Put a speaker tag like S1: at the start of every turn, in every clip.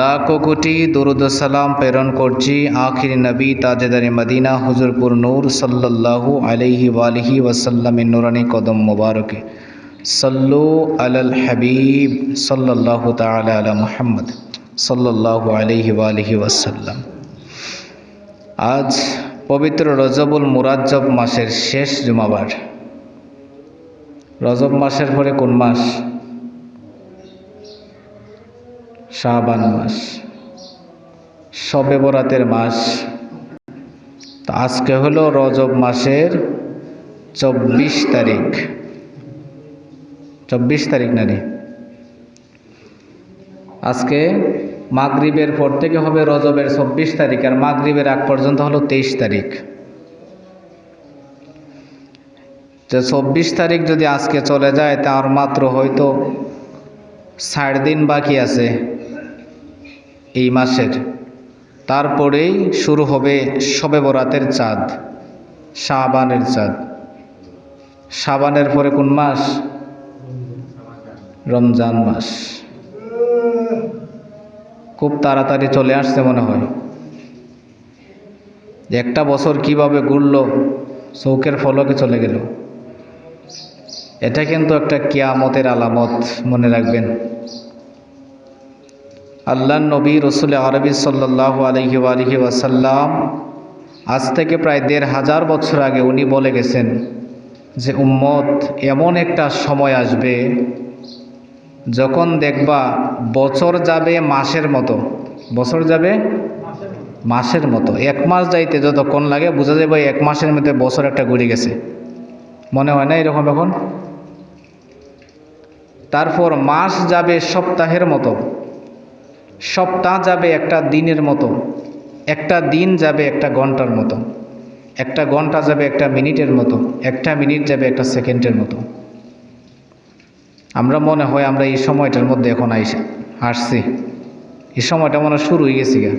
S1: লাখো কোটি দরুদ সালাম প্রেরণ করছি আখির নবী তাজেদারে মদিনা হুজুরপুর নূর সাল্লাল্লাহু আলাইহি ওয়ালিহি ওয়াসাল্লামের নুরানি কদম মোবারকে। সল্লু আলাল হাবিব সাল্লাল্লাহু তাআলা আলা মুহাম্মদ সাল্লাল্লাহু আলাইহি ওয়ালিহি ওয়াসাল্লাম আজ পবিত্র রজবুল মুরাজ্জব মাসের শেষ জুমাবার। রজব মাসের পরে কোন মাস? শাবান মাস। শবে বরাতের মাস। আজকে হলো রজব মাসের চব্বিশ তারিখ। চব্বিশ তারিখ নারী আজকে মাগরিবের পর থেকে হবে রজবের চব্বিশ তারিখ আর মাগরিবের আগ পর্যন্ত হলো তেইশ তারিখ। যে চব্বিশ তারিখ যদি আজকে চলে যায়, তার মাত্র হয়তো ষাট দিন বাকি আছে। এই মাসের। তারপরেই শুরু হবে শবে বরাতের চাঁদ, শাবানের চাঁদ। শাবানের পরে কোন মাস? রমজান মাস। খুব তাড়াতাড়ি চলে আসছে মনে হয়। একটা বছর কীভাবে ঘুরল চৌকের ফলকে চলে গেল। এটা কিন্তু একটা কিয়ামতের আলামত, মনে রাখবেন। আল্লাহ নবী রসুল আরবি সাল্লাহ আলহি আলহি ওয়াসাল্লাম আজ থেকে প্রায় দেড় হাজার বছর আগে উনি বলে গেছেন যে, উম্মত, এমন একটা সময় আসবে যখন দেখবা বছর যাবে মাসের মতো। বছর যাবে? মাসের মতো। এক মাস যাইতে যতক্ষণ লাগে, বোঝা যাবে এক মাসের মধ্যে বছর একটা ঘুরে গেছে। মনে হয় না এরকম এখন? তারপর মাস যাবে সপ্তাহের মতো। সপ্তাহ যাবে একটা দিনের মতো। একটা দিন যাবে একটা ঘণ্টার মতো। একটা ঘণ্টা যাবে একটা মিনিটের মতো। একটা মিনিট যাবে একটা সেকেন্ডের মতো। আমরা মনে হয় আমরা এই সময়টার মধ্যে এখন আইসে আসছি। এই সময়টা মনে শুরু হয়ে গেছি গা।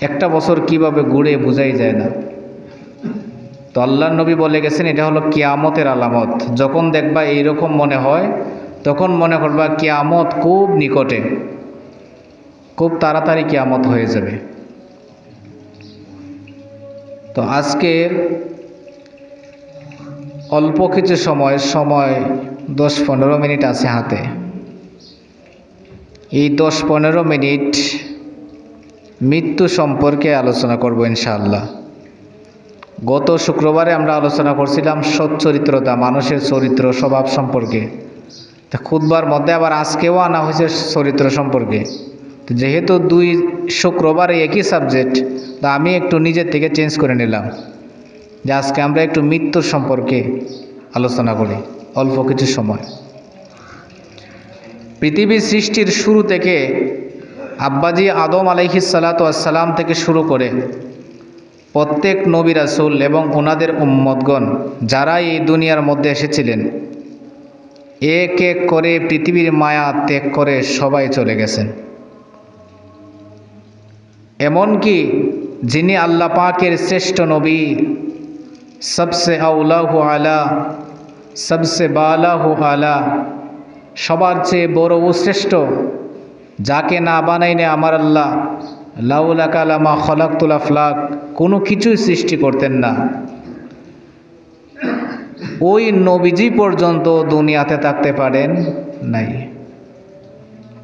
S1: একটা বছর কীভাবে ঘুরে বোঝাই যায় না। তো আল্লাহ নবী বলে গেছেন, এটা হলো কিয়ামতের আলামত। যখন দেখবা এইরকম মনে হয়, তখন মনে করবা কিয়ামত খুব নিকটে। খুব তাড়াতাড়ি কেয়ামত হয়ে যাবে। তো আজকের অল্প কিছু সময় সময় দশ পনেরো মিনিট আছে হাতে। এই দশ পনেরো মিনিট মৃত্যু সম্পর্কে আলোচনা করব ইনশাআল্লাহ। গত শুক্রবারে আমরা আলোচনা করছিলাম সচ্চরিত্রতা মানুষের চরিত্র, স্বভাব সম্পর্কে। তা খুদবার মধ্যে আবার আজকেও আনা হয়েছে চরিত্র সম্পর্কে। যেহেতু দুই শুক্রবারে একই সাবজেক্ট তা আমি একটু নিজের থেকে চেঞ্জ করে নিলাম। যে আজকে আমরা একটু মৃত্যুর সম্পর্কে আলোচনা করি, অল্প কিছু সময়। পৃথিবী সৃষ্টির শুরু থেকে আব্বাজি আদম আলাইহিসালাতাম থেকে শুরু করে প্রত্যেক নবী রাসুল এবং ওনাদের উম্মদগণ যারা এই দুনিয়ার মধ্যে এসেছিলেন, এক এক করে পৃথিবীর মায়া ত্যাগ করে সবাই চলে গেছেন। এমনকি যিনি আল্লাহ পাকের শ্রেষ্ঠ নবী সবসে আউলাহু আলা সবসে বালাহু আলা, সবার চেয়ে বড় ও শ্রেষ্ঠ, যাকে না বানাইনে আমার আল্লাহ লাউলা কালামা খলাকুল আফলাক কোনো কিছুই সৃষ্টি করতেন না। ওই নবীজি পর্যন্ত দুনিয়াতে থাকতে পারেন নাই।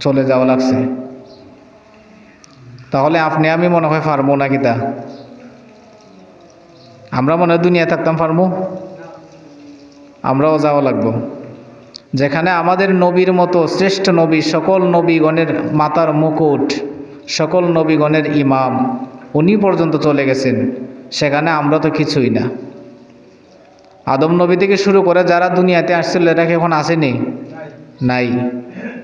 S1: চলে যাওয়া লাগছে। তাহলে আপনি আমি মনে হয় পারব নাকি তা? আমরা মনে হয় দুনিয়া থাকতাম পারব আমরাও যাওয়া লাগবো। যেখানে আমাদের নবীর মতো শ্রেষ্ঠ নবী, সকল নবীগণের মাতার মুকুট, সকল নবীগণের ইমাম, উনি পর্যন্ত চলে গেছেন। সেখানে আমরা তো কিছুই না। আদম নবী থেকে শুরু করে যারা দুনিয়াতে আসছিল, এরা কি এখন আসেনি? নাই।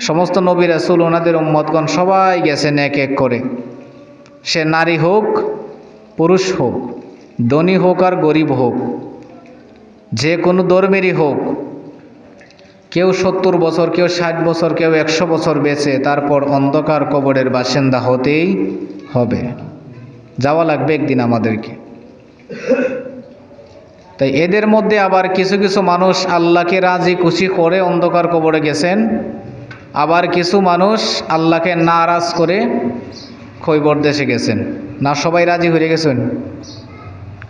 S1: সমস্ত নবী রাসুল, ওনাদের উম্মতগণ সবাই গেছেন এক এক করে। সে নারী হোক, পুরুষ হোক, ধনী হোক আর গরিব হোক, যে কোনো ধর্মেরই হোক, কেউ সত্তর বছর, কেউ ষাট বছর, কেউ একশো বছর বেঁচে তারপর অন্ধকার কবরের বাসিন্দা হতেই হবে। যাওয়া লাগবে একদিন আমাদেরকে। তাই এদের মধ্যে আবার কিছু কিছু মানুষ আল্লাহকে রাজি খুশি করে অন্ধকার কবরে গেছেন, আবার কিছু মানুষ আল্লাহকে নারাজ করে খৈবর দেশে গেছেন। না সবাই রাজি হয়ে গেছেন?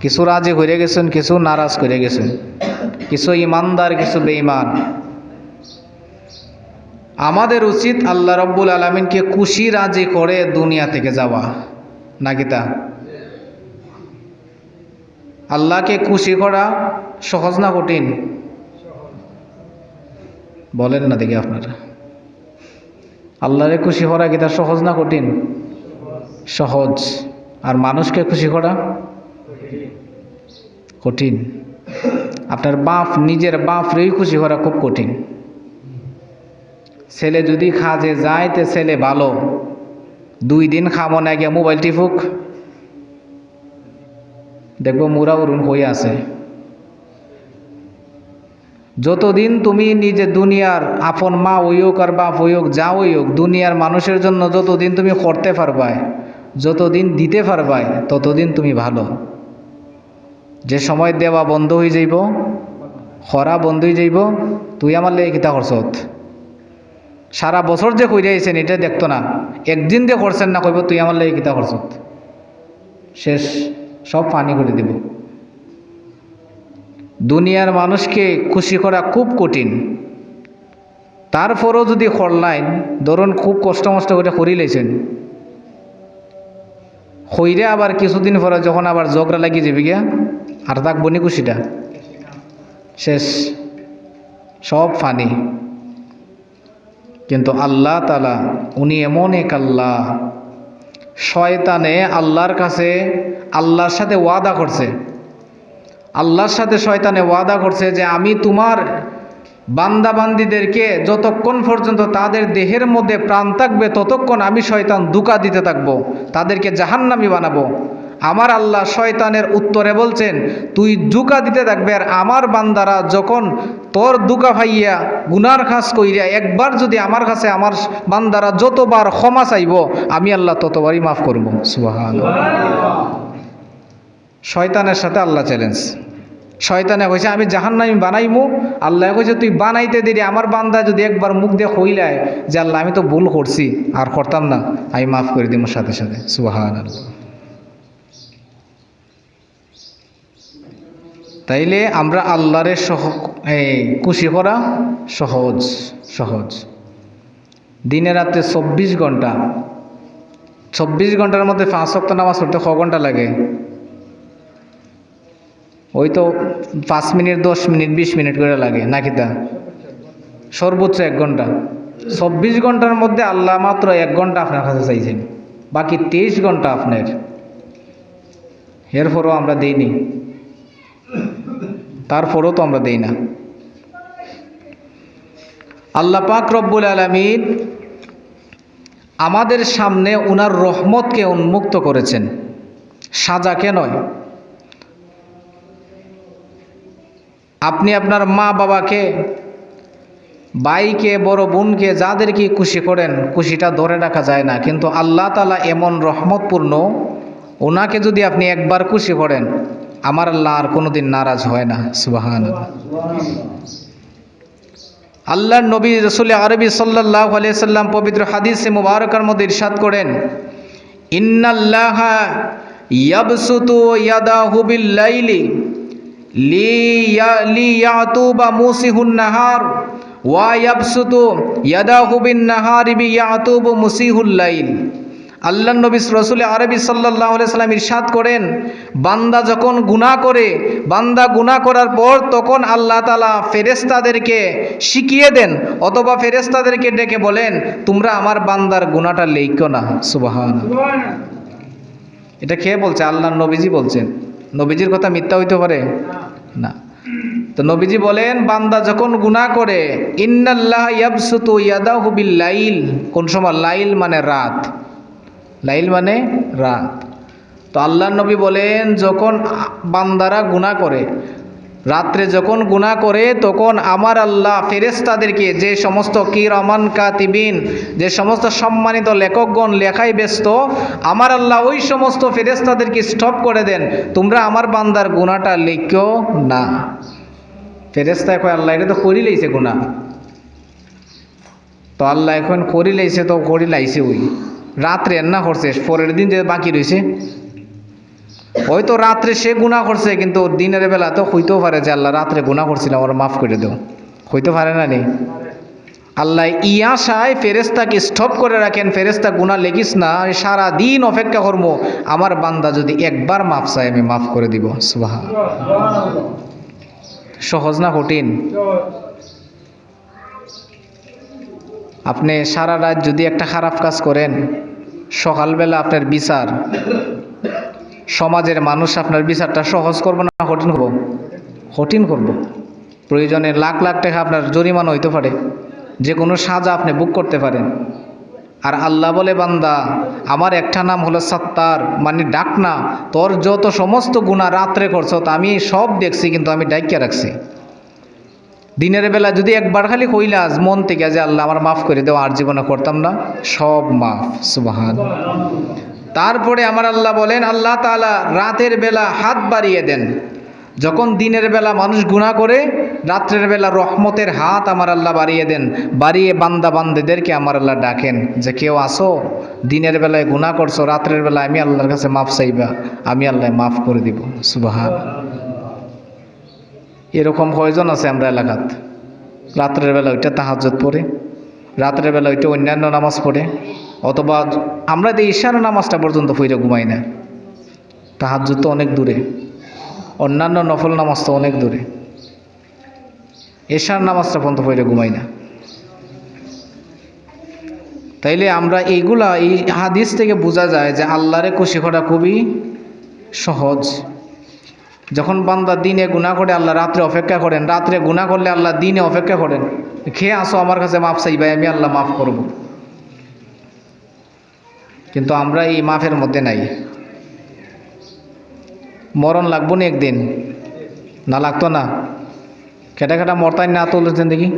S1: কিছু রাজি হয়ে গেছেন, কিছু নারাজ করে গেছেন। কিছু ইমানদার, কিছু বেঈমান। আমাদের উচিত আল্লাহ রব্বুল আলমিনকে খুশি রাজি করে দুনিয়া থেকে যাওয়া। নাকি তা? আল্লাহকে খুশি করা সহজ না কঠিন? বলেন না দেখি আপনারা। আল্লাহরে খুশি করা কি তা সহজ না কঠিন? সহজ। আর মানুষকে খুশি করা কঠিন। আপনার বাপ, নিজের বাপরেই খুশি করা খুব কঠিন। ছেলে যদি খাজে যায়, তে ছেলে ভালো। দুই দিন খামো না গিয়ে মোবাইল টিপুক। দেখব মুরা উরুন হয়ে আছে। যতদিন তুমি নিজে দুনিয়ার আপন মা ওই হোক আর বাপ ওইক যা ওই হোক দুনিয়ার মানুষের জন্য যতদিন তুমি করতে পারবাই যতদিন দিতে পারবাই, ততদিন তুমি ভালো। যে সময় দেওয়া বন্ধ হয়ে যাইব খরা বন্ধ হয়ে যাইব, তুই আমার লেগে কিতা করছত? সারা বছর যে কইরে আইছেন, এটা দেখতো না। একদিন যে করছেন না, কইব তুই আমার লেগে কিতা করছত? শেষ, সব পানি করে দিব। দুনিয়ার মানুষকে খুশি করা খুব কঠিন। তারপরও যদি করলাইন ধরুন খুব কষ্ট মষ্ট করে করি লাইছেন হইরে আবার কিছুদিন পরে যখন আবার জগরা লাগিয়ে যাবি গিয়া, আর তাক বনি কুশিটা। শেষ। সব ফানি। কিন্তু আল্লাহ তালা উনি এমন এক আল্লাহ। শয়তানে আল্লাহর কাছে আল্লাহর সাথে ওয়াদা করছে। আল্লাহর সাথে শয়তানে ওয়াদা করছে যে আমি তোমার বান্দাবান্দিদেরকে যতক্ষণ পর্যন্ত তাদের দেহের মধ্যে প্রাণ থাকবে, ততক্ষণ আমি শয়তান দুকা দিতে থাকব, তাদেরকে জাহান্নামি বানাবো। আমার আল্লাহ শয়তানের উত্তরে বলছেন, তুই দুকা দিতে থাকবে আর আমার বান্দারা যখন তোর দুকা ভাইয়া গুনার খাস কইরা একবার যদি আমার কাছে আমার বান্দারা যতবার ক্ষমা চাইব, আমি আল্লাহ ততবারই মাফ করব। সুবাহান শয়তানের সাথে আল্লাহ চ্যালেঞ্জ শয়তানে কইছে, আমি জাহান্নামি বানাইমু। আল্লাহ কইছে, তুই বানাইতে দেরি। আমার বান্দা যদি একবার মুখ দিয়ে হইলায় যে আল্লাহ, আমি তো ভুল করছি, আর করতাম না। আমি মাফ করে দিব সাথে সাথে। আল্লাহ তাইলে আমরা আল্লাহরে সহ, এই খুশি করা সহজ সহজ। দিনে রাতে চব্বিশ ঘণ্টা। চব্বিশ ঘণ্টার মধ্যে পাঁচ সপ্তাহ নামাজ পড়তে ক ঘণ্টা লাগে? ওই তো পাঁচ মিনিট, দশ মিনিট, বিশ মিনিট করে লাগে নাকি তা সর্বোচ্চ এক ঘণ্টা। চব্বিশ ঘণ্টার মধ্যে আল্লাহ মাত্র এক ঘণ্টা আপনার কাছে চাইছেন। বাকি তেইশ ঘণ্টা আপনার। এরপরও আমরা দিইনি। তারপরও তো আমরা দেই না। আল্লাহ পাক রব্বুল আলমিন আমাদের সামনে উনার রহমতকে উন্মুক্ত করেছেন। সাজাকে নয় আপনি আপনার মা বাবাকে, ভাইকে, বড় বোনকে যাদেরকে খুশি করেন, খুশিটা ধরে রাখা যায় না। কিন্তু আল্লাহ তালা এমন রহমতপূর্ণ, ওনাকে যদি আপনি একবার খুশি করেন, আমার আল্লাহ আর কোনোদিন নারাজ হয় না। সুবাহান আল্লাহর নবী রসুল আরবি সাল্লাহ সাল্লাম পবিত্র হাদিসে মুবারকার মধ্যে ইরশাদ করেন, ইন্নাল্লাহ ইয়াবসুতু ইয়াদাহু বিল মুসিহুন নাহার নাহারি আল্লাহ নবী রসুল আরবি সাল্লাহ সাল্লাম ইরশাদ করেন বান্দা যখন গুণা করে বান্দা গুণা করার পর তখন আল্লাহ তালা ফেরেস্তাদেরকে শিখিয়ে দেন অথবা ফেরেস্তাদেরকে ডেকে বলেন তোমরা আমার বান্দার গুণাটা লেখো না। সুবাহান এটা খেয়ে বলছে? আল্লাহ নবীজি বলছেন। নবীজির কথা মিথ্যা হইতে পারে? না। তো নবীজি বলেন, বান্দা যখন গুণা করে লাইল কোন সময়? লাইল মানে রাত। লাইল মানে রাত। তো আল্লাহ নবী বলেন, যখন বান্দারা গুণা করে রাত্রে যখন গুণা করে, তখন আমার আল্লাহ ফেরেস্তাদেরকে যে সমস্ত কি রমান কাতিবিন, যে সমস্ত সম্মানিত লেখকগণ লেখাই ব্যস্ত, আমার আল্লাহ ওই সমস্ত ফেরেস্তাদেরকে স্টপ করে দেন। তোমরা আমার বান্দার গুণাটা লেখো না। ফেরেস্তায় কয়, আল্লাহ, এটা তো করি লইছে গুণা তো আল্লাহ এখন করি লাইছে, তো করি লাইছে ওই। রাত্রে না করছে, পরের দিন যে বাকি রয়েছে হয়তো রাত্রে সে গুণা করছে, কিন্তু দিনের বেলা তো হইতেও পারে যে আল্লাহ রাত্রে গুণা করছিলাম আমার মাফ করে দেও। হইতে পারে না নি? আল্লাহ ইয়াশায় ফেরেস্তাকে স্টপ করে রাখেন ফেরেস্তা গুণা লেগিস না সারা দিন অপেক্ষা করব, আমার বান্দা যদি একবার মাফ চায়, আমি মাফ করে দিব। সুবাহ সহজ না কঠিন? আপনি সারা রাত যদি একটা খারাপ কাজ করেন, সকালবেলা আপনার বিচার সমাজের মানুষ আপনার বিচারটা সহজ করব না কঠিন করব? কঠিন করব। প্রয়োজনে লাখ লাখ টাকা আপনার জরিমানা হইতে পারে। যে কোনো সাজা আপনি বুক করতে পারেন। আর আল্লাহ বলে, বান্দা, আমার একটা নাম হলো সত্তার। মানে ডাক না। তোর যত সমস্ত গুণা রাত্রে করছ, তা আমি সব দেখছি, কিন্তু আমি ডাইকিয়া রাখছি। দিনের বেলা যদি একবার খালি কইলাস মন থেকে যে, আল্লাহ, আমার মাফ করে দেও, আর জীবনে করতাম না। সব মাফ সুবাহান তারপরে আমার আল্লাহ বলেন, আল্লাহ তাআলা রাতের বেলা হাত বাড়িয়ে দেন। যখন দিনের বেলা মানুষ গুণা করে, রাত্রের বেলা রহমতের হাত আমার আল্লাহ বাড়িয়ে দেন। বাড়িয়ে বান্দা বান্দেদেরকে আমার আল্লাহ ডাকেন যে, কেউ আসো, দিনের বেলায় গুণা করছ, রাত্রের বেলা আমি আল্লাহর কাছে মাফ চাইবা, আমি আল্লাহ মাফ করে দিব। সুবাহান। এরকম কয়জন আছে আমরা এলাকাত? রাত্রের বেলা ওইটা তাহাজত পড়ে, রাত্রের বেলা ওইটা অন্যান্য নামাজ পড়ে। অথবা আমরা তো ঈশার নামাজটা পর্যন্ত ফইরে ঘুমাই না তাহাজত তো অনেক দূরে, অন্যান্য নফল নামাজ তো অনেক দূরে। এশার নামাজটা পর্যন্ত ফইরে ঘুমাই না। তাইলে আমরা এইগুলা, এই হাদিস থেকে বোঝা যায় যে আল্লাহরে খুশি করা খুবই সহজ। যখন বান্দা দিনে গুণা করে, আল্লাহ রাত্রে অপেক্ষা করেন, রাত্রে গুণা করলে আল্লাহ দিনে অপেক্ষা করেন, খেয়ে আসো, আমার কাছে মাফ চাই, ভাই, আমি আল্লাহ মাফ করব। কিন্তু আমরা এই মাফের মধ্যে নাই। মরণ লাগবো না একদিন। না লাগতো না। কেটা কেটা মরতাই না তুলেছেন দেখি।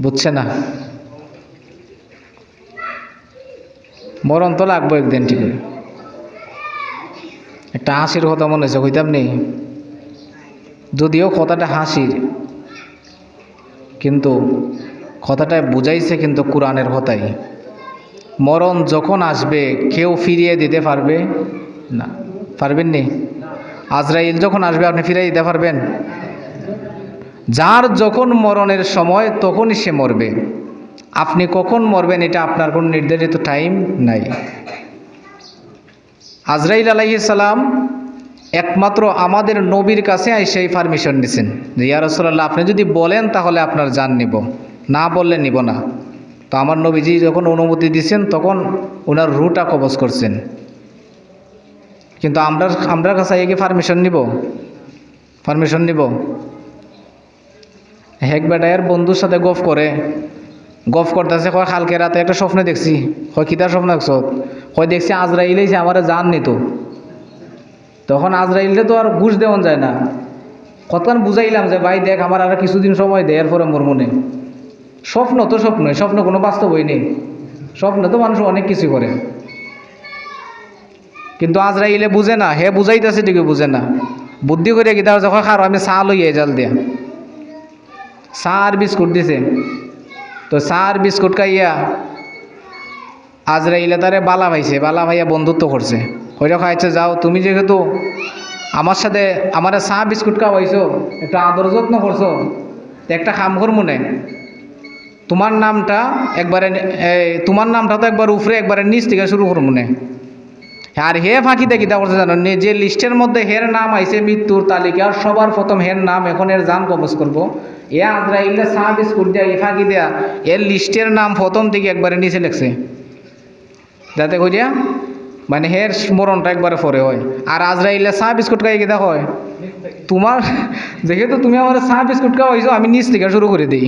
S1: বুঝছে না। মরণ তো লাগবো একদিন ঠিক। একটা হাসির কথা মনে হয়েছে, কইতাম নেই। যদিও কথাটা হাসির, কিন্তু কথাটা বুঝাইছে কিন্তু কোরআনের কথাই। মরণ যখন আসবে, কেউ ফিরিয়ে দিতে পারবে? না। পারবেন নি? আজরাইল যখন আসবে, আপনি ফিরিয়ে দিতে পারবেন? যার যখন মরণের সময়, তখনই সে মরবে। আপনি কখন মরবেন, এটা আপনার কোনো নির্ধারিত টাইম নাই। আজরাইল আলাইসালাম একমাত্র আমাদের নবীর কাছে সেই পারমিশন নিছেন যে, ইয়া রসোল্লাহ আপনি যদি বলেন তাহলে আপনার জান নিব। না বললে নিব না। তো আমার নবীজি যখন অনুমতি দিচ্ছেন তখন ওনার রুটা কবজ করছেন। কিন্তু আমরা আমরা কাছে কি পারমিশন নিব? পারমিশন নিব? হেক বেটায়ের বন্ধুর সাথে গফ করে। গফ করতেছে, কয়, কালকে রাতে একটা স্বপ্ন দেখছি। কয় কিতার স্বপ্ন দেখছ? কয়, দেখছি আজরাইলেই আমার জান নিত। তখন আজরাইলে তো আর ঘুষ দেওয়া যায় না। কতক্ষণ বুঝাইলাম যে, ভাই দেখ, আমার আর কিছুদিন সময় দেয় এরপরে মোর মনে স্বপ্ন তো স্বপ্নই, স্বপ্ন কোনো বাস্তবই নেই। স্বপ্ন তো মানুষ অনেক কিছু করে। কিন্তু আজরাইলে বুঝে না, হে বুঝাইতেছে ঠিকই বুঝে না। বুদ্ধি করে কি তার যখন খারো, আমি চা লইয়ে জাল দিয়া। চা আর বিস্কুট দিছে। তো চা আর বিস্কুট খাইয়া আজরাইলে তারে বালা ভাইছে, বালা ভাইয়া বন্ধুত্ব করছে। ওইটা খাইছে, যাও, তুমি যেহেতু আমার সাথে আমার চা, বিস্কুট খাওয়াইছো, একটা আদর যত্ন করছ একটা কাম কর মনে তোমার নামটা একবারে তোমার নামটা তো একবার উপরে, একবারে নিচ থেকে শুরু করো মনে। আর হে ফাঁকিতে কিতা করছে জানো, নে যে লিস্টের মধ্যে হের নাম আইছে, মৃত্যুর তালিকার সবার প্রথম হের নাম, এখন এর জান কবজ করব। এ আজরাইলে চা বিস্কুট দেয়া, এ ফাঁকি দেয়া, এর লিস্টের নাম প্রথম থেকে একবারে নিচে লেখছে। যাতে কইয়া মানে হের স্মরণটা একবারে পরে হয়। আর আজরা আজরাইলে চা বিস্কুট খাই কিতা হয়? তোমার, যেহেতু তুমি আমার চা বিস্কুট খাওয়াইছো আমি নিচ থেকে শুরু করে দিই।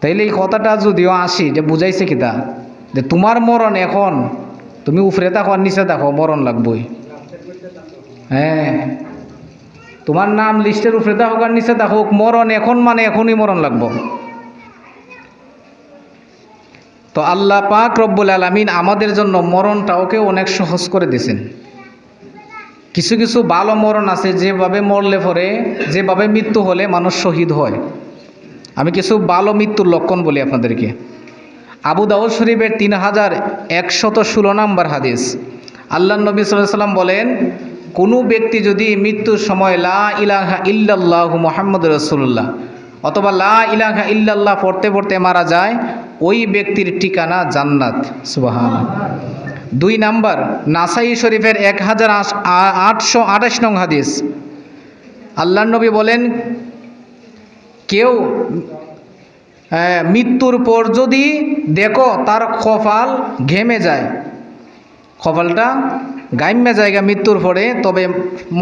S1: তাইলে এই কথাটা যদিও আসি, যে বুঝাইছে কিতা? যে তোমার মরণ এখন, তুমি উফরে থাকো আর নিচে থাকো, মরণ লাগবই। হ্যাঁ। তোমার নাম লিস্টের উপরে থাকুক আর নিচে থাকুক, মরণ এখন মানে এখনই মরণ লাগবো। তো আল্লাহ পাক রব্বুল আলমিন আমাদের জন্য মরণটাওকে অনেক সহজ করে দিয়েছেন। কিছু কিছু ভালো মরণ আছে, যেভাবে মরলে পরে, যেভাবে মৃত্যু হলে মানুষ শহীদ হয়। আমি কিছু ভালো মৃত্যুর লক্ষণ বলি আপনাদেরকে। আবু দাউদ শরীফের তিন হাজার একশত ষোলো নম্বর হাদিস। আল্লাহ নবী সাল্লাম বলেন, কোনো ব্যক্তি যদি মৃত্যুর সময় লা ইলাহা ইল্লাল্লাহু মোহাম্মদ রসুল্লাহ অথবা লা ইলাহা ইল্লাল্লাহ পড়তে পড়তে মারা যায়, ওই ব্যক্তির ঠিকানা জান্নাত। সুবাহান দুই নাম্বার, নাসাই শরীফের এক হাজার আটশো আঠাশ নং হাদিস। আল্লাহ নবী বলেন কেউ মৃত্যুর পর যদি দেখো তার কপাল ঘেমে যায়, কপালটা গাইমে জায়গা মৃত্যুর পরে, তবে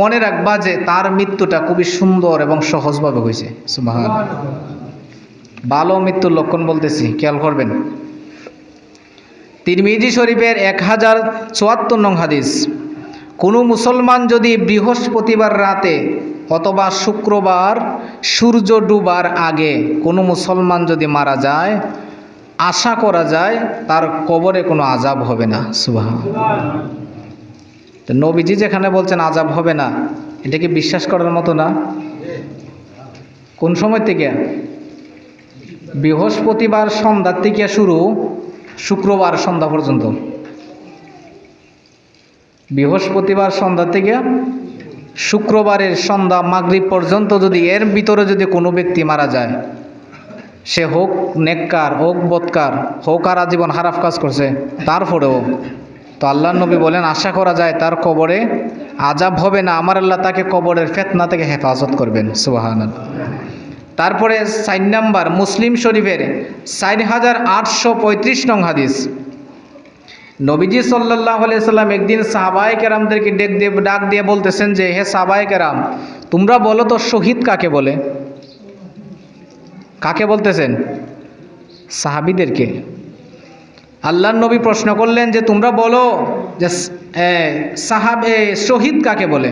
S1: মনে রাখবা যে তার মৃত্যুটা খুবই সুন্দর এবং সহজভাবে হয়েছে। ভালো মৃত্যুর লক্ষণ বলতেছি, খেয়াল করবেন। তিরমিজি শরীফের এক হাজার চুয়াত্তর নং হাদিস, কোনো মুসলমান যদি বৃহস্পতিবার রাতে অথবা শুক্রবার সূর্য ডুবার আগে কোনো মুসলমান যদি মারা যায়, আশা করা যায় তার কবরে কোনো আজাব হবে না। সুবাহ নবীজি যেখানে বলছেন আজাব হবে না, এটা কি বিশ্বাস করার মতো না? কোন সময় থেকে? বৃহস্পতিবার সন্ধ্যার থেকে শুরু শুক্রবার সন্ধ্যা পর্যন্ত। বৃহস্পতিবার সন্ধ্যা থেকে শুক্রবারের সন্ধ্যা মাগরিব পর্যন্ত যদি এর ভিতরে যদি কোনো ব্যক্তি মারা যায়, সে হোক নেককার, হোক বৎকার, হোক আর আজীবন হারাফ কাজ করছে, তারপরেও তো আল্লাহ নবী বলেন, আশা করা যায় তার কবরে আজাব হবে না। আমার আল্লাহ তাকে কবরের ফেতনা থেকে হেফাজত করবেন সুবাহান তারপরে সাইন নাম্বার, মুসলিম শরীফের চার হাজার আটশো পঁয়ত্রিশ নং হাদিস। নবীজি সাল্লাহ সাল্লাম একদিন সাহাবাই কেরামদেরকে ডেক দিয়ে, ডাক দিয়ে বলতেছেন যে, হে সাহাবাই কেরাম, তোমরা বলো তো শহীদ কাকে বলে? কাকে বলতেছেন? সাহাবিদেরকে। আল্লাহ নবী প্রশ্ন করলেন যে, তোমরা বলো যে সাহাব শহীদ কাকে বলে?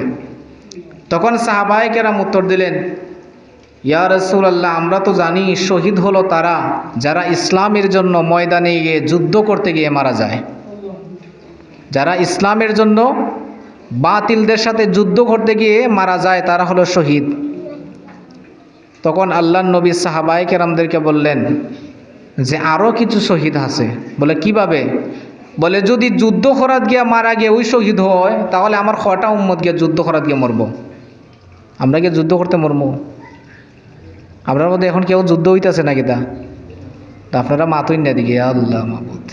S1: তখন সাহাবাই কেরাম উত্তর দিলেন, ইয়া রসুল আল্লাহ আমরা তো জানি শহীদ হলো তারা যারা ইসলামের জন্য ময়দানে গিয়ে যুদ্ধ করতে গিয়ে মারা যায়। যারা ইসলামের জন্য বাতিলদের সাথে যুদ্ধ করতে গিয়ে মারা যায়, তারা হলো শহীদ। তখন আল্লাহ নবী সাহাবাই কেরামদেরকে বললেন যে আরও কিছু শহীদ আছে। বলে, কীভাবে? বলে, যদি যুদ্ধ করাত গিয়া মারা গিয়ে ওই শহীদ হয়, তাহলে আমার কটা উম্মত গিয়ে যুদ্ধ করাত গিয়ে মরবো? আমরা গিয়ে যুদ্ধ করতে মরবো? আপনার মধ্যে এখন কেউ যুদ্ধ হইতেছে নাকি তা? তা আপনারা মাতুই না দিকে, আল্লাহ মাহবুদ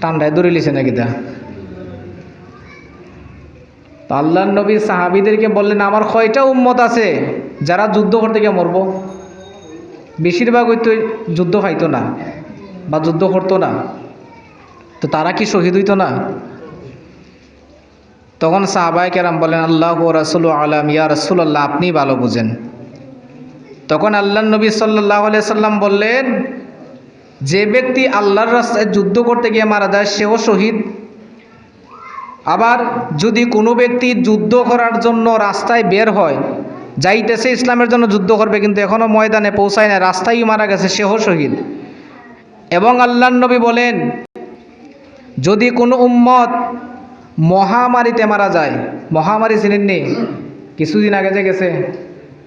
S1: ঠান্ডায় দৌড়ে লিছে নাকি তা? তো আল্লাহ নবী সাহাবিদেরকে বললেন, আমার কয়টা উম্মত আছে যারা যুদ্ধ করতে গিয়ে মরব? বেশিরভাগ হয়তো যুদ্ধ খাইতো না বা যুদ্ধ করতো না। তো তারা কি শহীদ হইতো না? তখন সাহাবাই কেরাম বলেন আল্লাহ রাসুল আলাম, ইয়া রসুল্লাহ আপনি ভালো বুঝেন। তখন আল্লাহ নবী সাল্লাহ সাল্লাম বললেন, যে ব্যক্তি আল্লাহর রাস্তায় যুদ্ধ করতে গিয়ে মারা যায়, সেও শহীদ আবার যদি কোনো ব্যক্তি যুদ্ধ করার জন্য রাস্তায় বের হয়, যাইতেছে ইসলামের জন্য যুদ্ধ করবে কিন্তু এখনও ময়দানে পৌঁছায় না রাস্তায় মারা গেছে, সেও শহীদ। এবং আল্লাহ নবী বলেন, যদি কোনো উম্মত মহামারীতে মারা যায়, মহামারী চিনেননি? কিছুদিন আগে যে গেছে,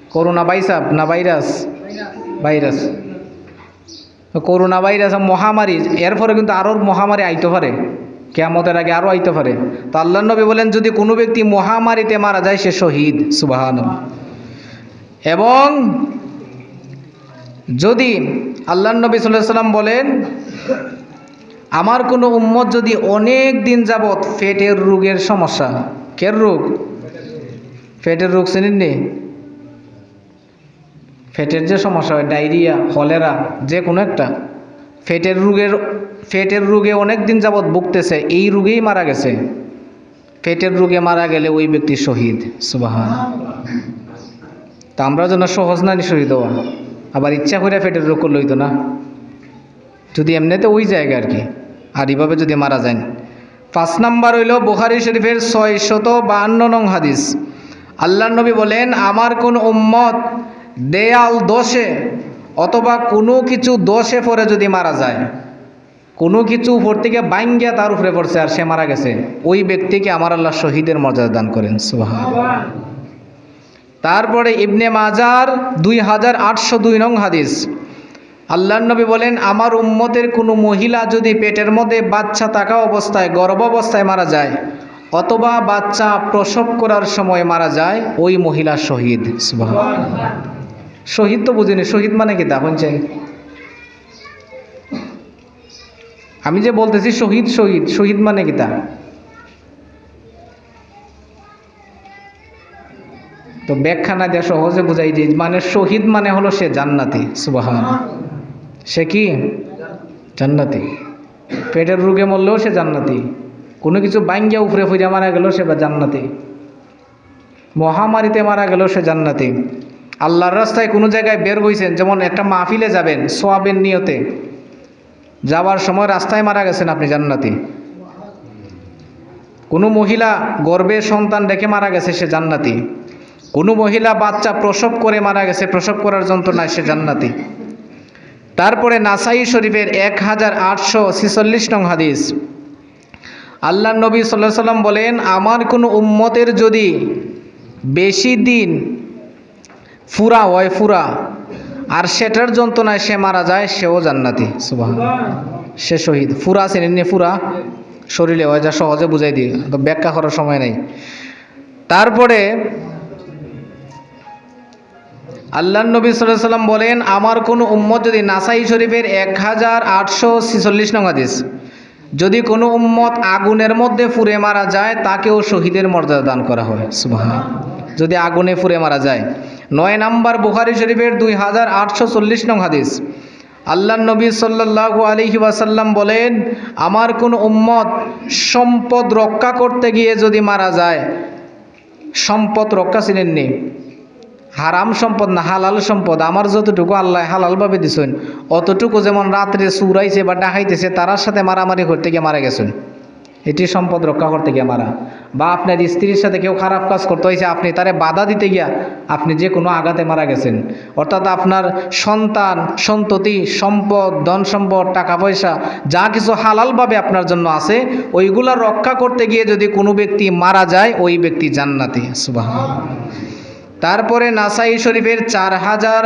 S1: করোনা ভাইসাব না ভাইরাস? ভাইরাস। করোনা ভাইরাস মহামারী, এরপরে কিন্তু আরও মহামারী আইতে পারে। কেয়ামতের আগে আরও আইতে পারে। তো আল্লাহ নবী বলেন, যদি কোনো ব্যক্তি মহামারীতে মারা যায়, সে শহীদ। সুবাহান এবং যদি আল্লাহ নবী সাল্লাহ সাল্লাম বলেন, আমার কোনো উম্মত যদি অনেক দিন যাবৎ পেটের রোগের সমস্যা, কের রোগ? পেটের রোগ চিনেননি পেটের যে সমস্যা হয়, ডায়রিয়া, হলেরা, যে কোনো একটা পেটের রোগের পেটের রোগে অনেক দিন যাবৎ ভুগতেছে, এই রোগেই মারা গেছে। পেটের রোগে মারা গেলে ওই ব্যক্তি শহীদ, সুবাহান। তা আমরা যেন সহজ না নি শহীদ হওয়া আবার ইচ্ছা করে পেটের রোগ করলে হইতো না। যদি এমনিতে ওই জায়গা আর কি, আর এইভাবে যদি মারা যায় পাঁচ নাম্বার হইল বুখারি শরীফের ছয় শত বাহান্ন নং হাদিস। আল্লাহ নবী বলেন, আমার কোন উম্মত দেয়াল দোষে অথবা কোনো কিছু দোষে পরে যদি মারা যায় কোনো কিছু উপর থেকে বাইঙ্গিয়া তার উপরে পড়ছে আর সে মারা গেছে। ওই ব্যক্তিকে আমার আল্লাহ শহীদের মর্যাদা দান করেন সুবহান তারপরে ইবনে মাজার দুই হাজার আটশো দুই নং হাদিস। আল্লাহ নবী বলেন, আমার উম্মতের কোনো মহিলা যদি পেটের মধ্যে বাচ্চা থাকা অবস্থায়, গর্ভ অবস্থায় মারা যায় অথবা বাচ্চা প্রসব করার সময় মারা যায়, ওই মহিলা শহীদ। শহীদ তো বুঝিনি, শহীদ মানে কি তা? আমি যে বলতেছি শহীদ শহীদ শহীদ মানে কি তা? তো ব্যাখ্যা না দিয়ে সহজে বুঝাই যে মানে শহীদ মানে হলো সে জান্নাতি, সুবাহান। সে কি? জান্নাতি। পেটের রোগে মরলেও সে জান্নাতি। কোনো কিছু বাইঙ্গিয়া উপরে ফুজা মারা গেলেও সে বা জান্নাতি। মহামারীতে মারা গেল সে জান্নাতি। আল্লাহর রাস্তায় কোনো জায়গায় বের হয়েছেন যেমন একটা মাহফিলে যাবেন, সোয়াবের নিয়তে। যাওয়ার সময় রাস্তায় মারা গেছেন আপনি জান্নাতি। কোনো মহিলা গর্ভে সন্তান রেখে মারা গেছে, সে জান্নাতি। কোনো মহিলা বাচ্চা প্রসব করে মারা গেছে, প্রসব করার যন্ত্রণায় সে জান্নাতি। তারপরে নাসাই শরীফের এক হাজার আটশো ছিচল্লিশ নং হাদিস। আল্লাহ নবী সাল্লাহ সাল্লাম বলেন, আমার কোনো উম্মতের যদি বেশি দিন ফুরা হয়, ফুরা আর সেটার যন্ত্রণায় সে মারা যায়, সেও জান্নাতি। সুবাহ সে শহীদ। ফুরা চেনেননি ফুরা। শরীরে হয়, যা সহজে বুঝাই দিই। তো ব্যাখ্যা করার সময় নেই। তারপরে আল্লাহ নবী সাল্লাম বলেন, আমার কোনো উম্মত যদি নাসাই শরীফের এক হাজার আটশো ছিচল্লিশ নং হাদিস যদি কোনো উম্মত আগুনের মধ্যে ফুরে মারা যায়, তাকেও শহীদের মর্যাদা দান করা হয় সুবাহ যদি আগুনে ফুরে মারা যায়। নয় নাম্বার বুখারি শরীফের দুই হাজার আটশো চল্লিশ নং হাদিস। আল্লাহ নবী সাল্লাল্লাহু আলাইহি ওয়াসাল্লাম বলেন, আমার কোন উম্মত সম্পদ রক্ষা করতে গিয়ে যদি মারা যায়, সম্পদ রক্ষা চিনেননি হারাম সম্পদ না, হালাল সম্পদ, আমার যতটুকু আল্লাহ হালালভাবে দিছেন, অতটুকু যেমন রাত্রে চুরাইছে বা ডাকাইতেছে তারার সাথে মারামারি করতে গিয়ে মারা গেছেন। এটি সম্পদ রক্ষা করতে গিয়ে মারা। বা আপনার স্ত্রীর সাথে কেউ খারাপ কাজ করতে হয়েছে আপনি তারে বাধা দিতে গিয়া আপনি যে কোনো আঘাতে মারা গেছেন। অর্থাৎ আপনার সন্তান, সন্ততি, সম্পদ, ধন সম্পদ, টাকা পয়সা, যা কিছু হালালভাবে আপনার জন্য আছে, ওইগুলা রক্ষা করতে গিয়ে যদি কোনো ব্যক্তি মারা যায়, ওই ব্যক্তি জান্নাতি। সুবাহ তারপরে নাসাই শরীফের চার হাজার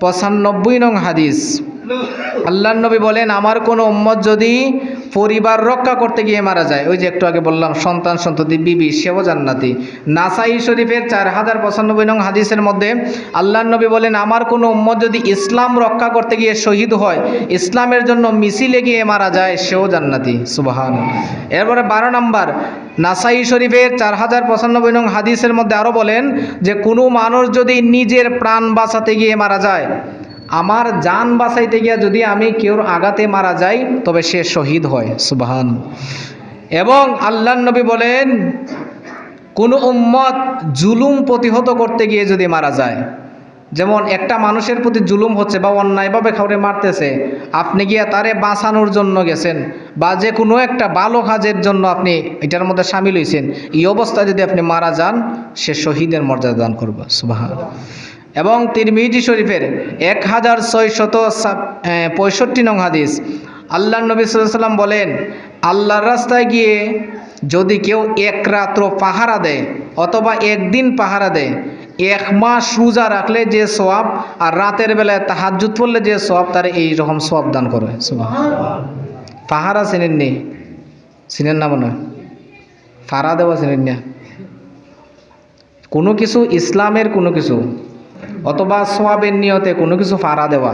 S1: পঁচানব্বই নং হাদিস। আল্লাহ নবী বলেন, আমার কোনো উম্মত যদি পরিবার রক্ষা করতে গিয়ে মারা যায়, ওই যে একটু আগে বললাম, সন্তান সন্ততি, বিবি, সেও জান্নাতি। নাসাই শরীফের চার হাজার পঁচানব্বই নং হাদিসের মধ্যে আল্লাহ নবী বলেন, আমার কোনো উম্মত যদি ইসলাম রক্ষা করতে গিয়ে শহীদ হয়, ইসলামের জন্য মিছিলে গিয়ে মারা যায়, সেও জান্নাতি। সুবাহান এরপরে বারো নাম্বার, নাসাই শরীফের চার হাজার পঁচানব্বই নং হাদিসের মধ্যে আরও বলেন যে, কোনো মানুষ যদি নিজের প্রাণ বাঁচাতে গিয়ে মারা যায় আমার যান বাঁচাইতে গিয়া যদি আমি কেউর আঘাতে মারা যাই, তবে সে শহীদ হয়। সুবাহান। এবং আল্লাহ নবী বলেন, কোনো উম্মত জুলুম প্রতিহত করতে গিয়ে যদি মারা যায়, যেমন একটা মানুষের প্রতি জুলুম হচ্ছে বা অন্যায়ভাবে খাওয়ারে মারতেছে, আপনি গিয়া তারে বাঁচানোর জন্য গেছেন, বা যে কোনো একটা ভালো কাজের জন্য আপনি এটার মধ্যে সামিল হয়েছেন এই অবস্থায় যদি আপনি মারা যান, সে শহীদের মর্যাদা দান করবে। সুবাহ এবং তিরমিজি শরীফের এক হাজার ছয়শত পঁয়ষট্টি নং হাদিস। আল্লাহ নবী সাল্লাম বলেন, আল্লাহর রাস্তায় গিয়ে যদি কেউ এক রাত্র পাহারা দেয় অথবা একদিন পাহারা দেয়, এক মাস রোজা রাখলে যে সোয়াব আর রাতের বেলায় তাহাজুত পড়লে যে সোয়াব তার এই রকম সোয়াব দান করে। পাহারা চিনেন নি? চিনেন না মনে ফাড়া দেওয়া চিনেন না। কোনো কিছু ইসলামের কোনো কিছু। অথবা সোয়াবের নিয়তে কোনো কিছু ফাড়া দেওয়া।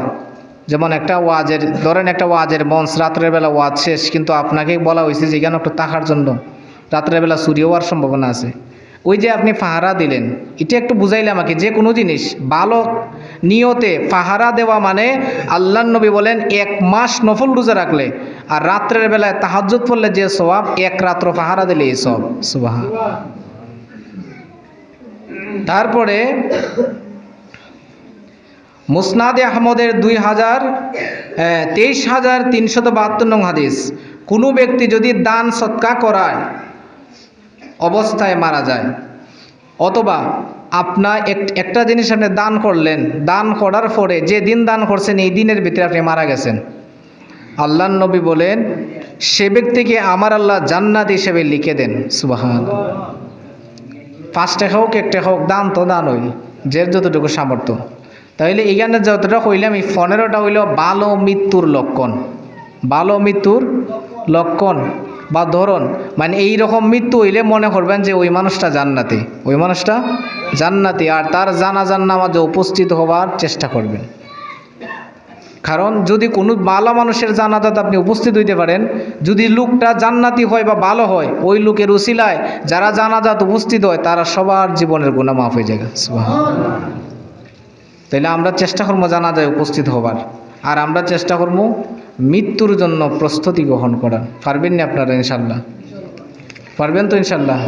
S1: যেমন একটা ওয়াজের, ধরেন একটা ওয়াজের মঞ্চ, রাত্রের বেলা ওয়াজ শেষ, কিন্তু আপনাকে বলা হয়েছে যে এখানে একটু তাকার জন্য। রাত্রের বেলা চুরি হওয়ার সম্ভাবনা আছে। ওই যে আপনি ফাহারা দিলেন, এটা একটু বুঝাইলে আমাকে যে কোনো জিনিস, ভালো নিয়তে ফাহারা দেওয়া মানে আল্লাহ নবী বলেন, এক মাস নফল রোজা রাখলে, আর রাত্রের বেলায় তাহাজ্জুদ পড়লে যে সবাব এক রাত্র ফাহারা দিলে এই সব সুবাহ তারপরে মুসনাদে আহমদের দুই হাজার তেইশ হাজার তিনশত বাহাত্তর নং হাদিস। কোনো ব্যক্তি যদি দান সৎকা করায়, অবস্থায় মারা যায়। অথবা আপনার একটা জিনিস আপনি দান করলেন, দান করার পরে যে দিন দান করছেন, এই দিনের ভিতরে আপনি মারা গেছেন। আল্লাহ নবী বলেন, সে ব্যক্তিকে আমার আল্লাহ জান্নাত হিসেবে লিখে দেন। সুবাহান পাঁচ টাকা হোক, একটা হোক, দান তো দান ওই যে যতটুকু সামর্থ্য। তাইলে এখানে যতটা হইলাম এই পনেরোটা হইল ভালো মৃত্যুর লক্ষণ। ভালো মৃত্যুর লক্ষণ বা ধরন। মানে এই রকম মৃত্যু হইলে মনে করবেন যে ওই মানুষটা জান্নাতি। ওই মানুষটা জান্নাতি আর তার জানাজান নামাজে উপস্থিত হওয়ার চেষ্টা করবেন। কারণ যদি কোনো ভালো মানুষের জানাজাত আপনি উপস্থিত হইতে পারেন, যদি লোকটা জান্নাতি হয় বা ভালো হয়, ওই লোকের উসিলায় যারা জানাজাত উপস্থিত হয়, তারা সবার জীবনের গুণা মাফ হয়ে যায়। তাইলে আমরা চেষ্টা করব জানা যায় উপস্থিত হবার। আর আমরা চেষ্টা করব মৃত্যুর জন্য প্রস্তুতি গ্রহণ করার। পারবেন না আপনারা ইনশাল্লাহ পারবেন তো ইনশাল্লাহ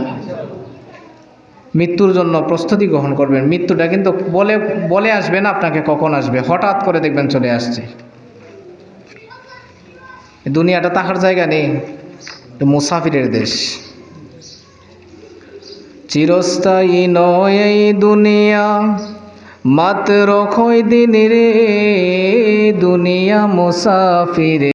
S1: মৃত্যুর জন্য প্রস্তুতি গ্রহণ করবেন। মৃত্যুটা কিন্তু বলে বলে আসবে না আপনাকে কখন আসবে। হঠাৎ করে দেখবেন চলে আসছে। দুনিয়াটা তাহার জায়গা নেই। মুসাফিরের দেশ। চিরস্থায়ী নয় এই দুনিয়া। মাত্র কয় দিন রে দুনিয়া মুসাফিরে